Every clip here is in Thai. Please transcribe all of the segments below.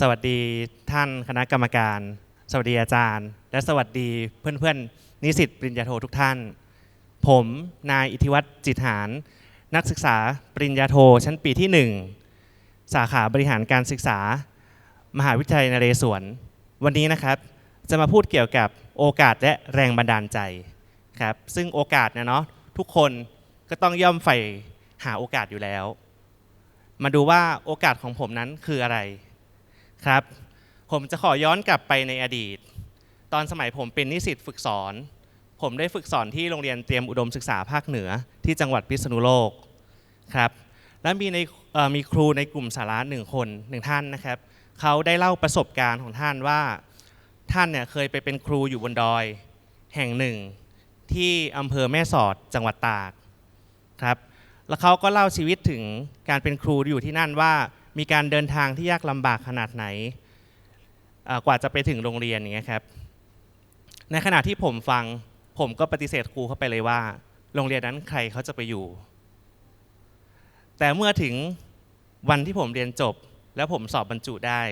สวัสดีท่านคณะกรรมการ สวัสดีอาจารย์ และสวัสดีเพื่อนๆ นิสิตปริญญาโททุกท่าน ผมนายอิทธิวัฒน์จิตหารนักศึกษาปริญญาโทชั้นปีที่ 1 สาขาบริหารการศึกษา มหาวิทยาลัยนเรศวร วันนี้นะครับ จะมาพูดเกี่ยวกับโอกาสและแรงบันดาลใจครับซึ่งโอกาสเนี่ยเนาะทุกคนก็ต้องย่อมใฝ่หาโอกาสอยู่แล้ว มาดูว่าโอกาสของผมนั้นคืออะไร ครับ ผมจะขอย้อนกลับไปในอดีต ตอนสมัยผมเป็นนิสิตฝึกสอน ผมได้ฝึกสอนที่โรงเรียนเตรียมอุดมศึกษาภาคเหนือที่จังหวัดพิษณุโลกครับ และมีในมีครูในกลุ่มสาระหนึ่งคนหนึ่งท่านนะครับเขาได้เล่าประสบการณ์ของท่านว่าท่านเนี่ยเคยไปเป็นครูอยู่บนดอย แห่งหนึ่ง ที่อำเภอแม่สอดจังหวัดตากครับแล้วเขาก็เล่าชีวิตถึงการเป็นครูอยู่ที่นั่นว่า มีการเดินทางที่ยากลำบากขนาดไหนกว่าจะไปถึงโรงเรียนอย่างเงี้ยครับ ในขณะที่ผมฟังผมก็ปฏิเสธครูเข้าไปเลยว่า โรงเรียนนั้นใครเขาจะไปอยู่ แต่เมื่อถึงวันที่ผมเรียนจบ แล้วผมสอบบรรจุได้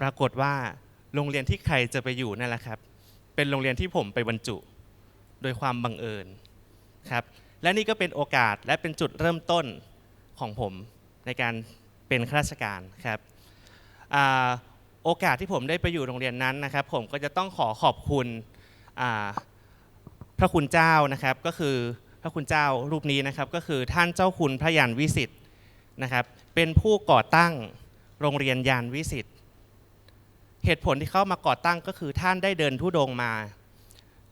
ปรากฏว่าโรงเรียนที่ใครจะไปอยู่นั่นแหละครับ เป็นโรงเรียนที่ผมไปบรรจุ โดยความบังเอิญครับ และนี่ก็เป็นโอกาสและเป็นจุดเริ่มต้นของผมในการ เป็นข้าราชการครับอโอกาสที่ผมได้ไปอยู่โรงเรียนนั้นนะครับ ผมก็จะต้องขอขอบคุณพระคุณเจ้านะครับ ก็คือพระคุณเจ้ารูปนี้นะครับ ก็คือท่านเจ้าคุณพระยานวิสิทธิ์นะครับ เป็นผู้ก่อตั้งโรงเรียนยานวิสิทธิ์เหตุผลที่เข้ามาก่อตั้งก็คือท่านได้เดินทุดงมา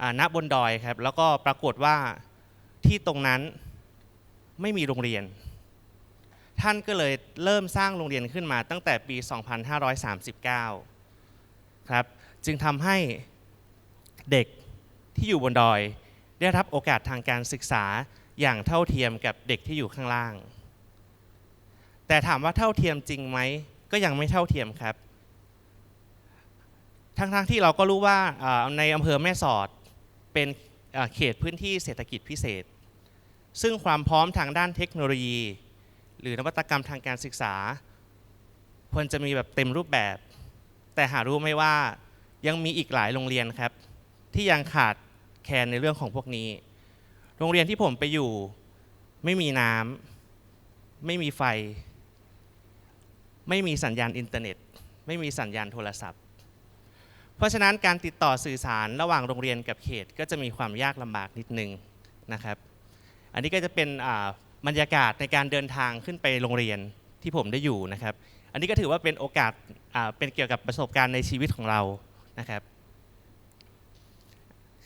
อ่าณบนดอยครับ แล้วก็ปรากฏว่าที่ตรงนั้นไม่มีโรงเรียน ท่านก็เลยเริ่มสร้างโรงเรียนขึ้นมาตั้งแต่ปี 2539 ครับ จึงทำให้เด็กที่อยู่บนดอย ได้รับโอกาสทางการศึกษาอย่างเท่าเทียมกับเด็กที่อยู่ข้างล่าง แต่ถามว่าเท่าเทียมจริงไหม ก็ยังไม่เท่าเทียมครับ ทั้งๆที่เราก็รู้ว่าในอำเภอแม่สอดเป็นเขตพื้นที่เศรษฐกิจพิเศษ ซึ่งความพร้อมทางด้านเทคโนโลยี รือนวัตกรรมทางการศึกษาควรจะมีแบบเต็มรูปแบบ แต่หารู้ไหมว่ายังมีอีกหลายโรงเรียนครับ ที่ยังขาดแคลนในเรื่องของพวกนี้ โรงเรียนที่ผมไปอยู่ไม่มีน้ำไม่มีไฟ ไม่มีสัญญาณอินเทอร์เน็ต ไม่มีสัญญาณโทรศัพท์ เพราะฉะนั้นการติดต่อสื่อสารระหว่างโรงเรียนกับเขตก็จะมีความยากลำบากนิดนึงนะครับ อันนี้ก็จะเป็นอ่า บรรยากาศในการเดินทางขึ้นไปโรงเรียนที่ผมได้อยู่นะครับ อันนี้ก็ถือว่าเป็นโอกาสเป็นเกี่ยวกับประสบการณ์ในชีวิตของเรานะครับ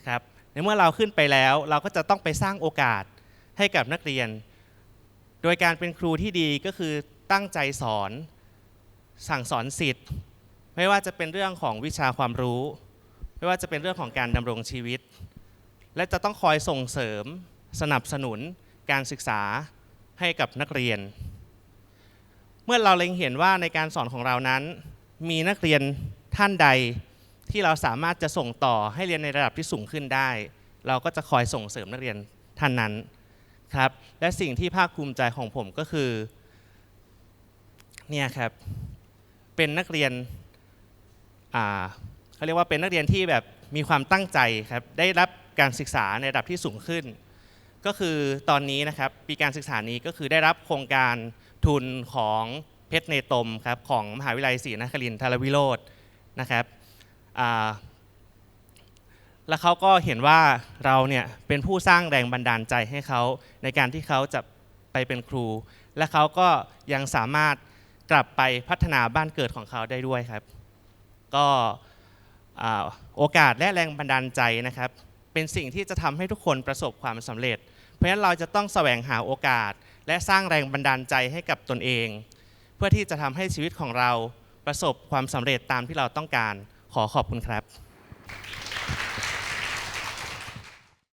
ครับในเมื่อเราขึ้นไปแล้วเราก็จะต้องไปสร้างโอกาสให้กับนักเรียน โดยการเป็นครูที่ดีก็คือตั้งใจสอน สั่งสอนสิทธิ์ ไม่ว่าจะเป็นเรื่องของวิชาความรู้ ไม่ว่าจะเป็นเรื่องของการดำรงชีวิต และจะต้องคอยส่งเสริม สนับสนุน การศึกษาให้กับนักเรียน เมื่อเราเล็งเห็นว่าในการสอนของเรานั้น มีนักเรียนท่านใดที่เราสามารถจะส่งต่อให้เรียนในระดับที่สูงขึ้นได้ เราก็จะคอยส่งเสริมนักเรียนท่านนั้นครับและสิ่งที่ภาคภูมิใจของผมก็คือเนี่ยครับเป็นนักเรียนเขาเรียกว่าเป็นนักเรียนที่แบบมีความตั้งใจครับได้รับการศึกษาในระดับที่สูงขึ้น ก็คือตอนนี้นะครับปีการศึกษานี้ก็คือได้รับโครงการทุนของเพชรเนตมครับของมหาวิทยาลัยศรีนครินทรวิโรจน์นะครับแล้วเขาก็เห็นว่าเราเนี่ยเป็นผู้สร้างแรงบันดาลใจให้เขาในการที่เขาจะไปเป็นครู และเขาก็ยังสามารถกลับไปพัฒนาบ้านเกิดของเขาได้ด้วยครับ ก็โอกาสและแรงบันดาลใจนะครับ เป็นสิ่งที่จะทำให้ทุกคนประสบความสำเร็จ ราะฉะนั้นเราจะต้องแสวงหาโอกาส และสร้างแรงบันดาลใจให้กับตนเอง เพื่อที่จะทำให้ชีวิตของเราประสบความสำเร็จตามที่เราต้องการขอขอบคุณครับ